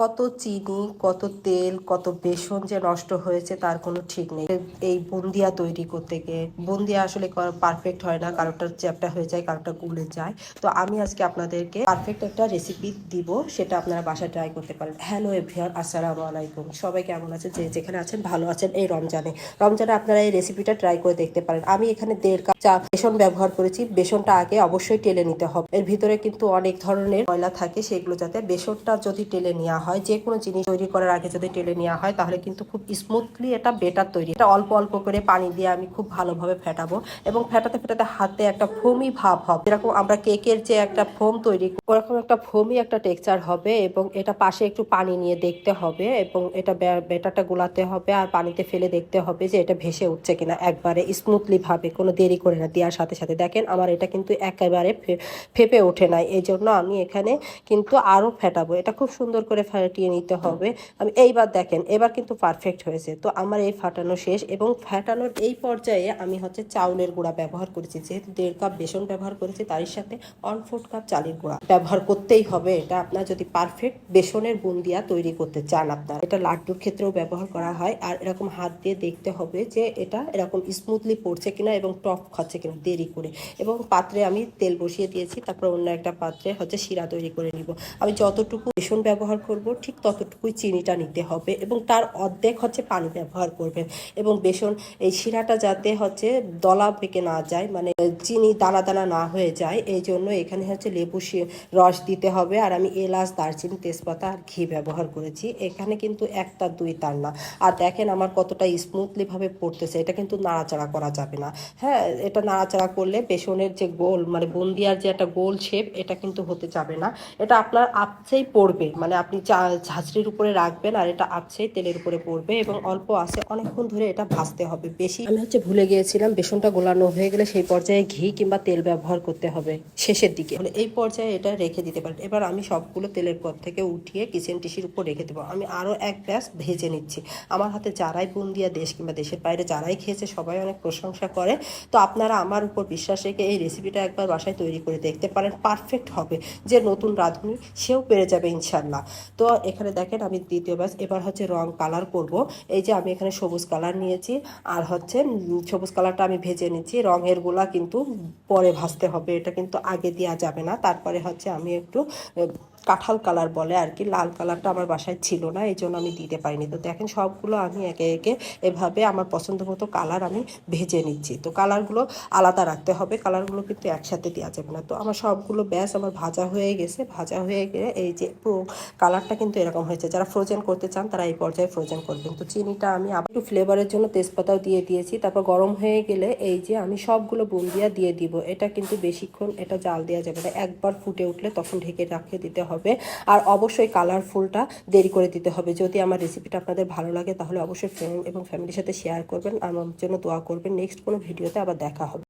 কত চিনি, কত তেল, কত বেসন যে নষ্ট হয়েছে তার কোনো ঠিক নেই। এই বুন্দিয়া তৈরি করতে গিয়ে, বুন্দিয়া আসলে পারফেক্ট হয় না কারোটা চ্যাপটা হয়ে যায় কারোটা গুলে যায়। তো আমি আজকে আপনাদেরকে পারফেক্ট একটা রেসিপি দিব, সেটা আপনারা বাসায় ট্রাই করতে পারেন। হ্যালো এভিয়ার আসসালামু আলাইকুম। সবাই কেমন আছেন? যে যেখানে আছেন, ভালো আছেন এই রমজানে। রমজানে আপনারা এই রেসিপিটা ট্রাই করে দেখতে পারেন। আমি এখানে দেড় কাপ চা, বেসন ব্যবহার করেছি। বেসনটা আগে অবশ্যই টেলে নিতে হবে। এর ভিতরে কিন্তু অনেক ধরনের ময়লা থাকে, সেগুলো যাতে বেসনটা যদি টেলে নেওয়া হয় যে কোনো জিনিস তৈরি করার আগে যদি টেলে নেওয়া হয়, তাহলে কিন্তু খুব স্মুথলি এটা বেটার তৈরি। এটা অল্প অল্প করে পানি দিয়ে আমি খুব ভালোভাবে ফেটাবো এবং ফেটাতে ফেটাতে হাতে একটা ফোমি ভাব হবে। যেরকম আমরা কেকের যে একটা ফোম তৈরি ওরকম একটা ফোমি একটা টেক্সচার হবে এবং এটা পাশে একটু পানি নিয়ে দেখতে হবে এবং এটা বেটারটা গোলাতে হবে আর পানিতে ফেলে দেখতে হবে যে এটা ভেসে উঠছে কিনা। একবারে স্মুথলি ভাবে, কোনো দেরি করে না। দেওয়ার সাথে সাথে দেখেন আমার এটা কিন্তু একেবারে ফেপে ওঠে নাই। এই জন্য আমি এখানে কিন্তু আরও ফেটাবো। এটা খুব সুন্দর করে ফাটিয়ে নিতে হবে। আমি এইবার দেখেন, এবার কিন্তু পারফেক্ট হয়েছে। তো আমার এই ফাটানো শেষ এবং ফাটানোর এই পর্যায়ে আমি হচ্ছে চাউলের গুঁড়া ব্যবহার করেছি। যেহেতু দেড় কাপ বেসন ব্যবহার করেছি তার সাথে ওয়ান ফোর্থ কাপ চালের গুঁড়া ব্যবহার করতেই হবে। এটা আপনার যদি পারফেক্ট বেসনের বুন্দিয়া তৈরি করতে চান আপনার। এটা লাড্ডুর ক্ষেত্রেও ব্যবহার করা হয়। আর এরকম হাত দিয়ে দেখতে হবে যে এটা এরকম স্মুথলি পড়ছে কিনা এবং টপ খাচ্ছে কিনা দেরি করে। এবং পাত্রে আমি তেল বসিয়ে দিয়েছি, তারপর অন্য একটা পাত্রে হচ্ছে শিরা তৈরি করে নিব। আমি যতটুকু বেসন ব্যবহার করব ঠিক ততটুকুই চিনিটা নিতে হবে এবং তার অর্ধেক হচ্ছে পানি ব্যবহার করবেন। এবং বেসন, এই শিরাটা যাতে হচ্ছে দলা পেকে না যায় মানে চিনি দানা দানা না হয়ে যায়, এই জন্য এখানে হচ্ছে লেবু রস দিতে হবে। আর আমি এলাচ, দারচিনি, তেজপাতা আর ঘি ব্যবহার করেছি। এখানে কিন্তু একটা, দুই তার না। আর দেখেন আমার কতটা স্মুথলিভাবে পড়তেছে, এটা কিন্তু নাড়াচাড়া করা যাবে না। হ্যাঁ এটা নাড়াচাড়া করলে বেসনের যে গোল মানে বন্দিয়ার যে একটা গোল শেপ এটা কিন্তু হতে যাবে না। এটা আপনার আপসেই পড়বে মানে আপনি চা- ঝাঁঝরির উপরে রাখবেন আর এটা আপসেই তেলের উপরে পড়বে এবং অল্প আছে অনেকক্ষণ ধরে এটা ভাজতে হবে। বেশি আমি হচ্ছে ভুলে গিয়েছিলাম, বেসনটা গোলানো হয়ে গেলে সেই পর্যায়ে ঘি কিংবা তেল ব্যবহার করতে হবে শেষের দিকে। মানে এই পর্যায়ে এটা রেখে দিতে পারেন। এবার আমি সবগুলো তেলের পর থেকে উঠিয়ে কিচেন টিসির উপর রেখে দেবো। আমি আরও এক ব্যাস ভেজে নিচ্ছি। আমার হাতে যারাই বুন্দিয়া দেশ কিংবা দেশের বাইরে যারাই খেয়েছে সবাই অনেক প্রশংসা করে। তো আপনারা আমার উপর বিশ্বাস রেখে এই রেসিপিটা একবার বাসায় তৈরি করে দেখতে পারেন। পারফেক্ট হবে। যে নতুন রাঁধুনি, সেও পেরে যাবে ইনশাল্লাহ তো এখানে দেখেন আমি দ্বিতীয় ব্যাস, এবার হচ্ছে রং কালার করব। এই যে আমি এখানে সবুজ কালার নিয়েছি, আর হচ্ছে সবুজ কালারটা আমি ভেজে নিয়েছি রঙেরগুলা কিন্তু পরে ভাজতে হবে, এটা কিন্তু আগে দেওয়া যাবে না। তারপরে হচ্ছে আমি একটু কাঁঠাল কালার বলে আর কি, লাল কালারটা আমার বাসায় ছিল না এই জন্য আমি দিতে পারিনি। তো দেখেন সবগুলো আমি একে একে এভাবে আমার পছন্দ মতো কালার আমি ভেজে নিচ্ছি। তো কালারগুলো আলাদা রাখতে হবে, কালারগুলো কিন্তু একসাথে দেওয়া যাবে না। তো আমার সবগুলো ব্যাস আমার ভাজা হয়ে গেছে, ভাজা হয়ে গেলে এই যে কালারটা কিন্তু এরকম হয়েছে। যারা ফ্রোজেন করতে চান তারা এই পর্যায়ে ফ্রোজেন করবেন। তো চিনিটা আমি আবার একটু ফ্লেভারের জন্য তেজপাতাও দিয়ে দিয়েছি, তারপর গরম হয়ে গেলে এই যে আমি সবগুলো বুন্দিয়া দিয়ে দিব। এটা কিন্তু বেশিক্ষণ এটা জাল দেওয়া যাবে না, একবার ফুটে উঠলে তখন ঢেকে রাখিয়ে দিতে হবে। আর অবশ্যই কালারফুলটা দেরি করে দিতে হবে। যদি আমার রেসিপিটা আপনাদের ভালো লাগে, তাহলে অবশ্যই ফ্রেন্ড এবং ফ্যামিলির সাথে শেয়ার করবেন। আমার জন্য দোয়া করবেন। নেক্সট কোনো ভিডিওতে আবার দেখা হবে।